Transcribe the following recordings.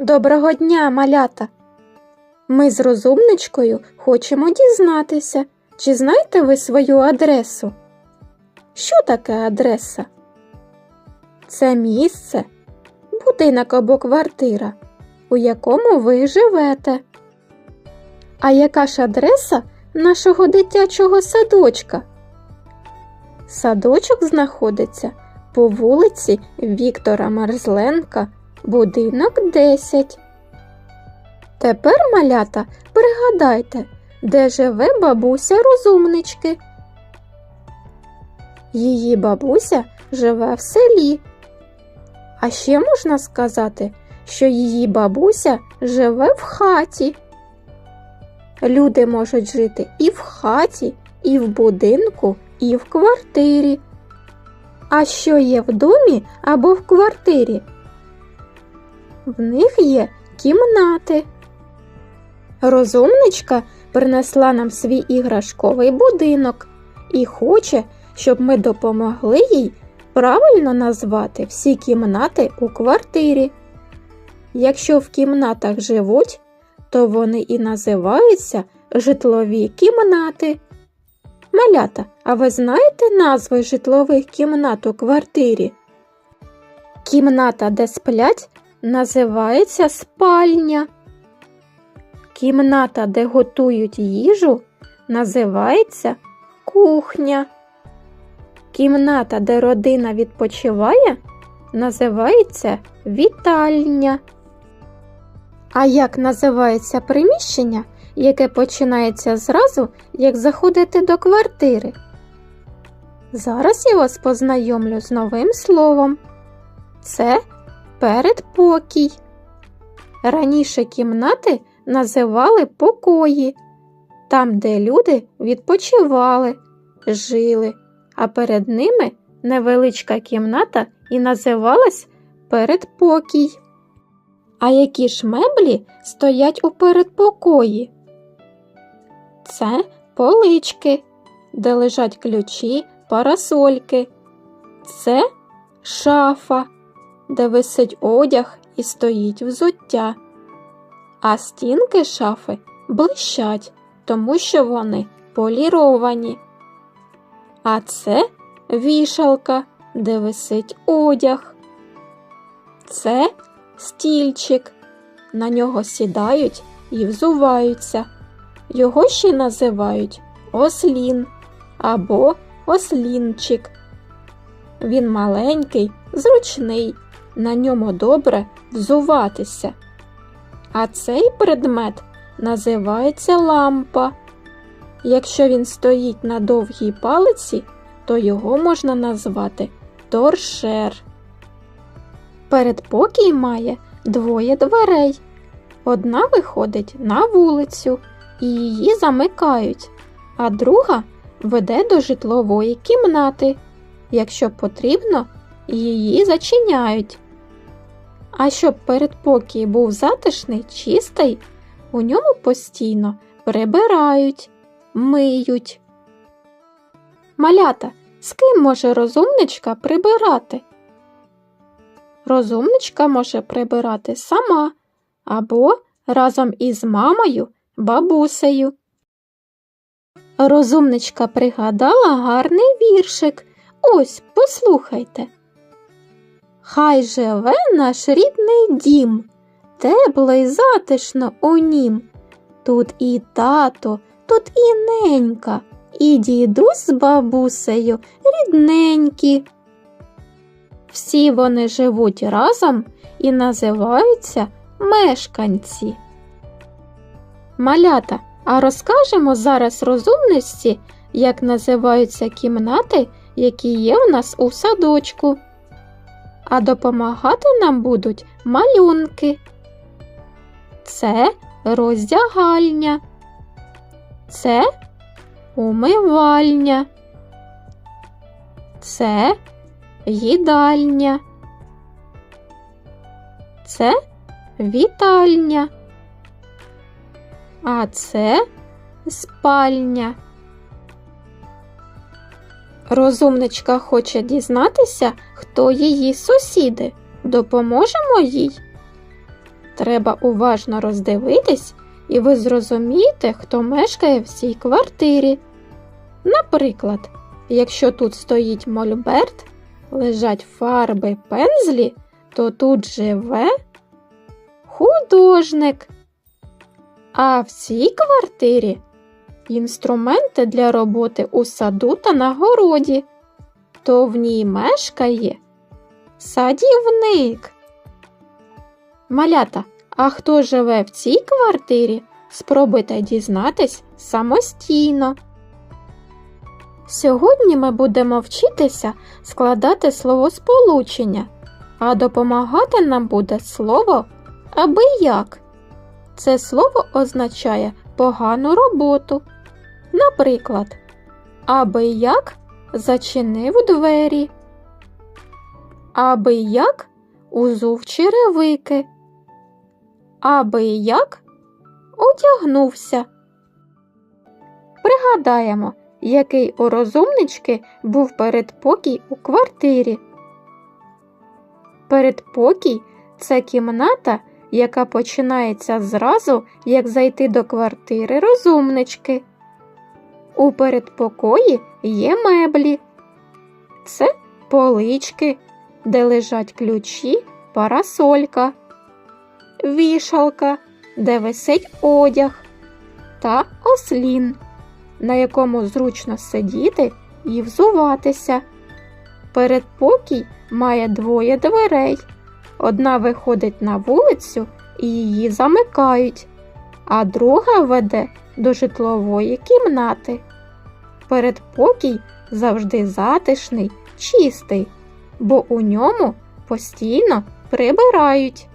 Доброго дня, малята! Ми з розумничкою хочемо дізнатися, чи знаєте ви свою адресу? Що таке адреса? Це місце, будинок або квартира, у якому ви живете. А яка ж адреса нашого дитячого садочка? Садочок знаходиться по вулиці Віктора Мерзленка, будинок 10. Тепер, малята, пригадайте, де живе бабуся розумнички. Її бабуся живе в селі. А ще можна сказати, що її бабуся живе в хаті. Люди можуть жити і в хаті, і в будинку, і в квартирі. А що є в домі або в квартирі? В них є кімнати. Розумничка принесла нам свій іграшковий будинок і хоче, щоб ми допомогли їй правильно назвати всі кімнати у квартирі. Якщо в кімнатах живуть, то вони і називаються житлові кімнати. Малята, а ви знаєте назви житлових кімнат у квартирі? Кімната, де сплять, називається спальня. Кімната, де готують їжу, називається кухня. Кімната, де родина відпочиває, називається вітальня. А як називається приміщення, яке починається зразу, як заходите до квартири? Зараз я вас познайомлю з новим словом. Це передпокій. Раніше кімнати називали покої, там, де люди відпочивали, жили, а перед ними невеличка кімната і називалась передпокій. А які ж меблі стоять у передпокої? Це полички, де лежать ключі, парасольки. Це шафа, де висить одяг і стоїть взуття. А стінки шафи блищать, тому що вони поліровані. А це вішалка, де висить одяг. Це стільчик. На нього сідають і взуваються. Його ще називають ослін або ослінчик. Він маленький, зручний, на ньому добре взуватися. А цей предмет називається лампа. Якщо він стоїть на довгій палиці, то його можна назвати торшер. Передпокій має двоє дверей. Одна виходить на вулицю і її замикають, а друга веде до житлової кімнати. Якщо потрібно, її зачиняють. А щоб передпокій був затишний, чистий, у ньому постійно прибирають, миють. Малята, з ким може розумничка прибирати? Розумничка може прибирати сама або разом із мамою, бабусею. Розумничка пригадала гарний віршик. Ось послухайте. Хай живе наш рідний дім, тепло й затишно у нім. Тут і тато, тут і ненька, і дідусь з бабусею рідненькі. Всі вони живуть разом і називаються мешканці. Малята, а розкажемо зараз розумності, як називаються кімнати, які є у нас у садочку. А допомагати нам будуть малюнки. Це роздягальня. Це умивальня. Це їдальня. Це вітальня. А це спальня. Розумничка хоче дізнатися, хто її сусіди. Допоможемо їй? Треба уважно роздивитись, і ви зрозумієте, хто мешкає в цій квартирі. Наприклад, якщо тут стоїть мольберт, лежать фарби пензлі, то тут живе художник. А в цій квартирі інструменти для роботи у саду та на городі, то в ній мешкає садівник. Малята, а хто живе в цій квартирі? Спробуйте дізнатись самостійно. Сьогодні ми будемо вчитися складати словосполучення, а допомагати нам буде слово аби як. Це слово означає погану роботу. Наприклад, аби як зачинив двері, аби як узув черевики, аби як одягнувся. Пригадаємо, який у розумнички був передпокій у квартирі. Передпокій це кімната, яка починається зразу, як зайти до квартири розумнички. У передпокої є меблі. Це полички, де лежать ключі, парасолька, вішалка, де висить одяг, та ослін, на якому зручно сидіти і взуватися. Передпокій має двоє дверей. Одна виходить на вулицю і її замикають, а друга веде до житлової кімнати. Передпокій завжди затишний, чистий, бо у ньому постійно прибирають.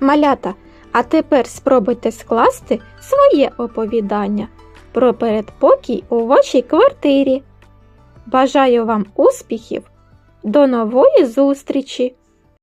Малята, а тепер спробуйте скласти своє оповідання про передпокій у вашій квартирі. Бажаю вам успіхів! До нової зустрічі!